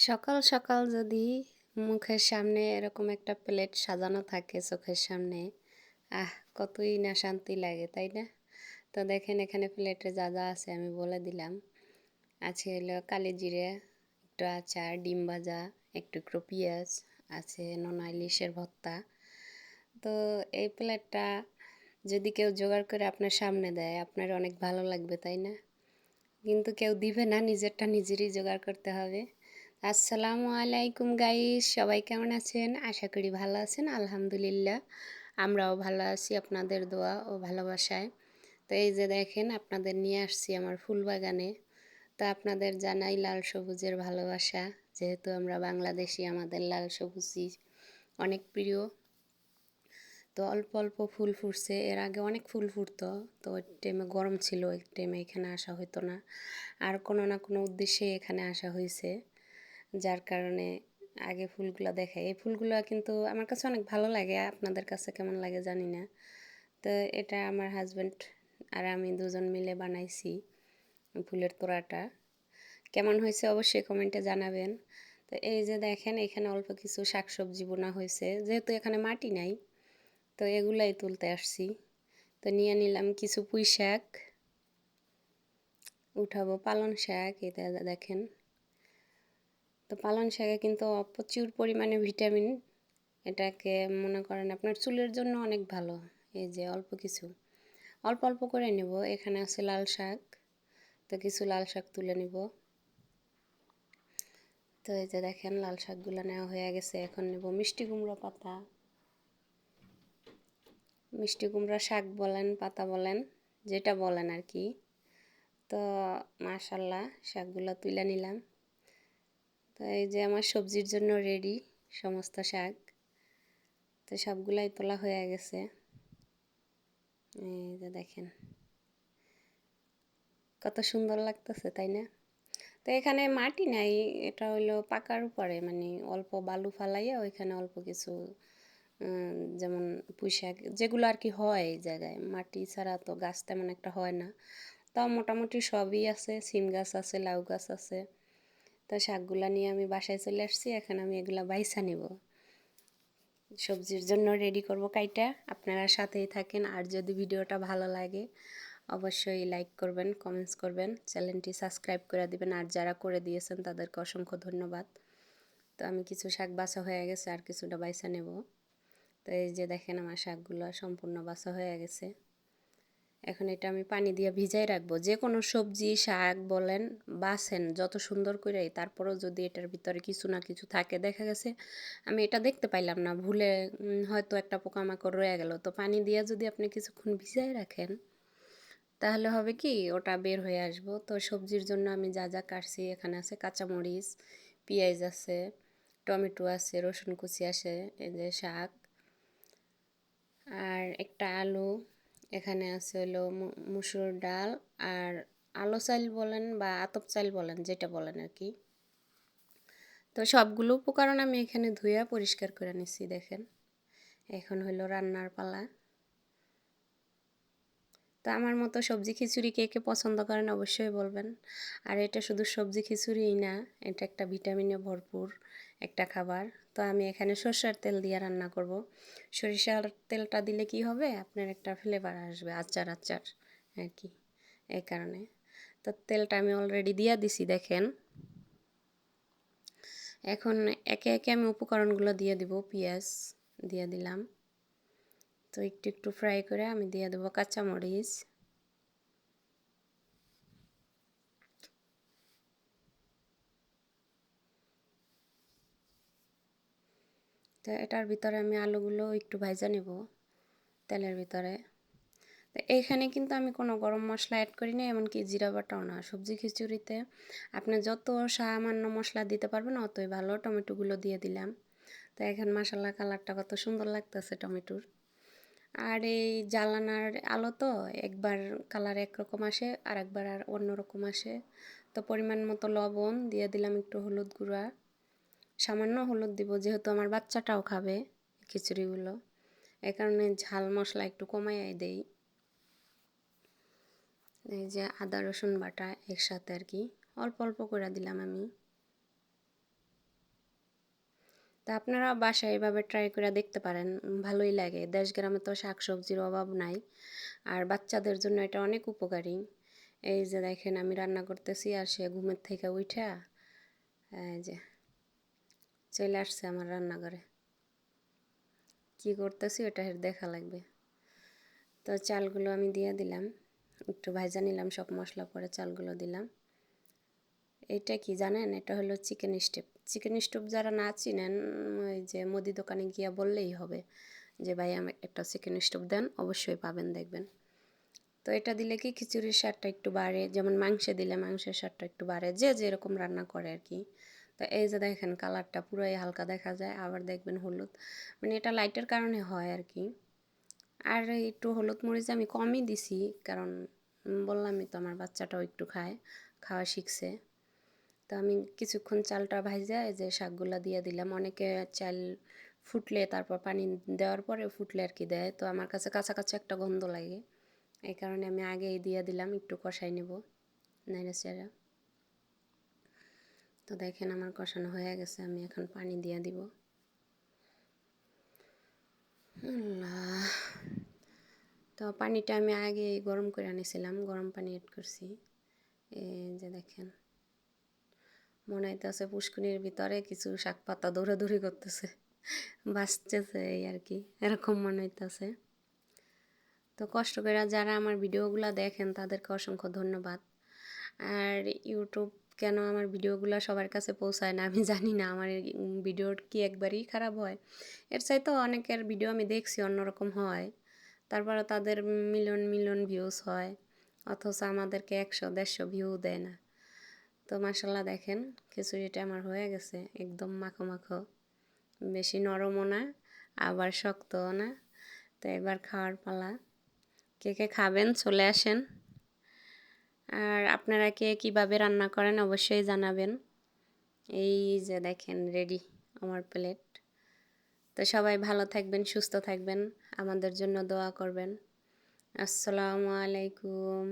সকাল সকাল যদি মুখের সামনে এরকম একটা প্লেট সাজানো থাকে চোখের সামনে, আহ, কতই না শান্তি লাগে, তাই না? তো দেখেন এখানে প্লেটে যা যা আছে আমি বলে দিলাম। আছে হলো কালি জিরে, একটু আচার, ডিম ভাজা, একটু পেঁয়াজ, আছে নোনা ইলিশের ভর্তা। তো এই প্লেটটা যদি কেউ জোগাড় করে আপনার সামনে দেয়, আপনার অনেক ভালো লাগবে, তাই না? কিন্তু কেউ দিবে না, নিজেরটা নিজেরই জোগাড় করতে হবে। আসসালামু আলাইকুম গাইস, সবাই কেমন আছেন? আশা করি ভালো আছেন, আলহামদুলিল্লাহ। আমরাও ভালো আছি আপনাদের দোয়া ও ভালোবাসায়। তো এই যে দেখেন, আপনাদের নিয়ে আসছি আমার ফুল বাগানে তো আপনাদের জানাই লাল সবুজের ভালোবাসা। যেহেতু আমরা বাংলাদেশি, আমাদের লাল সবুজই অনেক প্রিয়। তো অল্প অল্প ফুল ফুটছে। এর আগে অনেক ফুল ফুটতো। তো ওই টাইমে গরম ছিল, ওই টাইমে এখানে আসা হতো না। আর কোনো না কোনো উদ্দেশ্যে এখানে আসা হয়েছে যার কারণে আগে ফুলগুলো দেখাই। এই ফুলগুলো কিন্তু আমার কাছে অনেক ভালো লাগে, আপনাদের কাছে কেমন লাগে জানি না। তো এটা আমার হাজব্যান্ড আর আমি দুজন মিলে বানাইছি ফুলের তোড়াটা। কেমন হয়েছে অবশ্যই কমেন্টে জানাবেন। তো এই যে দেখেন, এখানে অল্প কিছু শাকসবজি বোনা হয়েছে। যেহেতু এখানে মাটি নাই, তো এগুলাই তুলতে আসছি। তো নিয়ে নিলাম কিছু পুঁই শাক, উঠাবো পালন শাক এটা দেখেন। তো পালং শাকে কিন্তু প্রচুর পরিমাণে ভিটামিন এটাকে মনে করেন আপনার চুলের জন্য অনেক ভালো, এই যে অল্প কিছু। অল্প অল্প করে নেব, এখানে আছে লাল শাক, তো কিছু লাল শাক তুলে নিব। তো এই যে দেখেন, লাল শাকগুলো নেওয়া হয়ে গেছে, এখন নেব মিষ্টি কুমড়ো পাতা। মিষ্টি কুমড়া শাক বলেন, পাতা বলেন, যেটা বলেন আর কি। তো মাশাল্লাহ, শাকগুলো তুলে নিলাম। তো এই যে আমার সবজির জন্য রেডি সমস্ত শাক। তো সবগুলাই তোলা হয়ে গেছে। এই যে দেখেন। কত সুন্দর লাগতেছে, তাই না? তো এখানে মাটি নাই, এটা হলো পাকার উপরে মানে অল্প বালু ফালাইয়া ওইখানে অল্প কিছু যেমন পুঁইশাক যেগুলো আর কি হয় এই জায়গায়। মাটি ছাড়া তো গাছ তেমন একটা হয় না। তাও মোটামুটি সবই আছে, সিম গাছ আছে, লাউ গাছ আছে। তো শাকগুলা নিয়ে আমি বাসায় চলে আসছি, এখন আমি এগুলা বাইসা নিব। সবজির জন্য রেডি করব কাইটা, আপনারা সাথেই থাকেন। আর যদি ভিডিওটা ভালো লাগে, অবশ্যই লাইক করবেন কমেন্টস করবেন, চ্যানেলটি সাবস্ক্রাইব করে দিবেন। আর যারা করে দিয়েছেন, তাদেরকে অসংখ্য ধন্যবাদ। তো আমি কিছু শাক বাছা হয়ে গেছে, আর কিছুটা বাইসা নেব। তো এই যে দেখেন, আমার শাকগুলো সম্পূর্ণ বাছা হয়ে গেছে। এখন এটা আমি পানি দিয়ে ভিজাই রাখব। যে কোনো সবজি, শাক বলেন বাছেন যত সুন্দর করে তারপরেও যদি এটার ভিতরে কিছু না কিছু থাকে, দেখা গেছে আমি এটা দেখতে পাইলাম না, ভুলে হয়তো একটা পোকামাকড় রয়ে গেল। তো পানি দিয়ে যদি আপনি কিছুক্ষণ ভিজাই রাখেন, তাহলে হবে কি, ওটা বের হয়ে আসব। তো সবজির জন্য আমি যা যা কাটছি, এখানে আছে কাঁচামরিচ, পেঁয়াজ আছে, টমেটো আছে, রসুন কুচি আছে, এই যে শাক, আর একটা আলু এখানে আছে হলো মুসুর ডাল আর আলো চাল বলেন বা আতপ চাল বলেন, যেটা বলেন আর কি। তো সবগুলো উপকরণ আমি এখানে ধুইয়া পরিষ্কার করে নিচ্ছি দেখেন। এখন হলো রান্নার পালা। তো আমার মতো সবজি খিচুড়ি কে কে পছন্দ করেন অবশ্যই বলবেন। আর এটা শুধু সবজি খিচুড়িই না, এটা একটা ভিটামিনে ভরপুর একটা খাবার। তো আমি এখানে সর্ষের তেল দিয়ে রান্না করব। সরিষার তেলটা দিলে কি হবে? আপনার একটা ফ্লেভার আসবে, আচার আচার, আর কি এই কারণে। তো তেলটা আমি অলরেডি দিয়ে দিছি, দেখেন। এখন একে একে আমি উপকরণগুলো দিয়ে দিব, পেঁয়াজ দিয়ে দিলাম। তো একটু একটু ফ্রাই করে আমি দিয়ে দেবো কাঁচামরিচ। তো এটার ভিতরে আমি আলুগুলো একটু ভাজা নেব, তেলের ভিতরে। তো এইখানে কিন্তু আমি কোনো গরম মশলা অ্যাড করি না এমনকি জিরা বাটাও না। সবজি খিচুড়িতে আপনি যত সামান্য মশলা দিতে পারবেন, অতই ভালো টমেটোগুলো দিয়ে দিলাম। তো এখন মশলা কালারটা কত সুন্দর লাগতেছে টমেটোর। আর এই জ্বালানার আলো তো একবার কালার একরকম আসে আর একবার আর অন্যরকম আসে। তো পরিমাণ মতো লবণ দিয়ে দিলাম একটু হলুদ গুঁড়া। সামান্য হলুদ দিব, যেহেতু আমার বাচ্চাটাও খাবে খিচুড়িগুলো। এই কারণে ঝাল মশলা একটু কমাই দেই। এই যে আদা, রসুন বাটা একসাথে আর কি, অল্প অল্প করে দিলাম আমি। তা আপনারা বাসায় এভাবে ট্রাই করে দেখতে পারেন, ভালোই লাগে। দেশ গ্রামে তো শাক সবজির অভাব নাই, আর বাচ্চাদের জন্য এটা অনেক উপকারী। এই যে দেখেন আমি রান্না করতেছি আর সে ঘুমের থেকে উঠা এই যে চলে আসছে আমার রান্নাঘরে। কি করতেছি ওটা দেখা লাগবে। তো চালগুলো আমি দিয়ে দিলাম। একটু ভাজা নিলাম, সব মশলা পরে চালগুলো দিলাম। এটা কি জানেন? এটা হলো চিকেন স্টোভ চিকেন স্টোভ যারা না চিনেন, ওই যে মুদি দোকানে গিয়ে বললেই হবে যে, ভাই আমি একটা চিকেন স্টোভ দেন, অবশ্যই পাবেন, দেখবেন। তো এটা দিলে কি খিচুড়ির স্বাদটা একটু বাড়ে? যেমন মাংসে দিলে মাংসের স্বাদটা একটু বাড়ে, যে যেরকম রান্না করে আর কি। তো এই যে দেখেন কালারটা পুরাই হালকা দেখা যায়, আবার দেখবেন হলুদ। মানে এটা লাইটের কারণে হয় আর কি আর একটু হলুদ মরিচ আমি কমই দিছি, কারণ বললামই তো আমার বাচ্চাটাও একটু খায়, খাওয়া শিখছে। তো আমি কিছুক্ষণ চালটা ভাজা এই যে শাকগুলা দিয়ে দিলাম। অনেকে চাল ফুটলে তারপর পানি দেওয়ার পরে ফুটলে আর কি দেয়। তো আমার কাছে কাঁচা একটা গন্ধ লাগে। এই কারণে আমি আগেই দিয়ে দিলাম, একটু কষাই নেব। নাইলে চেরা তো দেখেন আমার কষানো হয়ে গেছে, আমি এখন পানি দিয়ে দিব। তো পানিটা আমি আগে গরম করে আনিছিলাম, গরম পানি এড করছি। এই যে দেখেন, মনে হইতেছে পুষ্কুনির ভিতরে কিছু শাক পাতা দৌড়াদৌড়ি করতেছে, বাঁচতেছে এই আর কি, এরকম মনে হইতেছে। তো কষ্ট করে যারা আমার ভিডিওগুলো দেখেন তাদেরকে অসংখ্য ধন্যবাদ। আর ইউটিউব কেন আমার ভিডিওগুলো সবার কাছে পৌঁছায় না? আমি জানি না, আমার ভিডিও কি একবারই খারাপ হয়। এর চাইতেও অনেকের ভিডিও আমি দেখছি অন্যরকম হয়। তারপরে তাদের মিলিয়ন মিলিয়ন ভিউজ হয়, অথচ আমাদেরকে একশো, দেড়শো ভিউ দেয় না। তো মাসাল্লাহ দেখেন, খিচুড়িটা আমার হয়ে গেছে, একদম মাখো মাখো। বেশি নরমও না, আবার শক্তও না। তো এবার খাওয়ার পালা। কে কে খাবেন? চলে আসেন। আর আপনারা কে কীভাবে রান্না করেন অবশ্যই জানাবেন। এই যে দেখেন রেডি আমার প্লেট তো সবাই ভালো থাকবেন, সুস্থ থাকবেন। আমাদের জন্য দোয়া করবেন। আসসালামু আলাইকুম।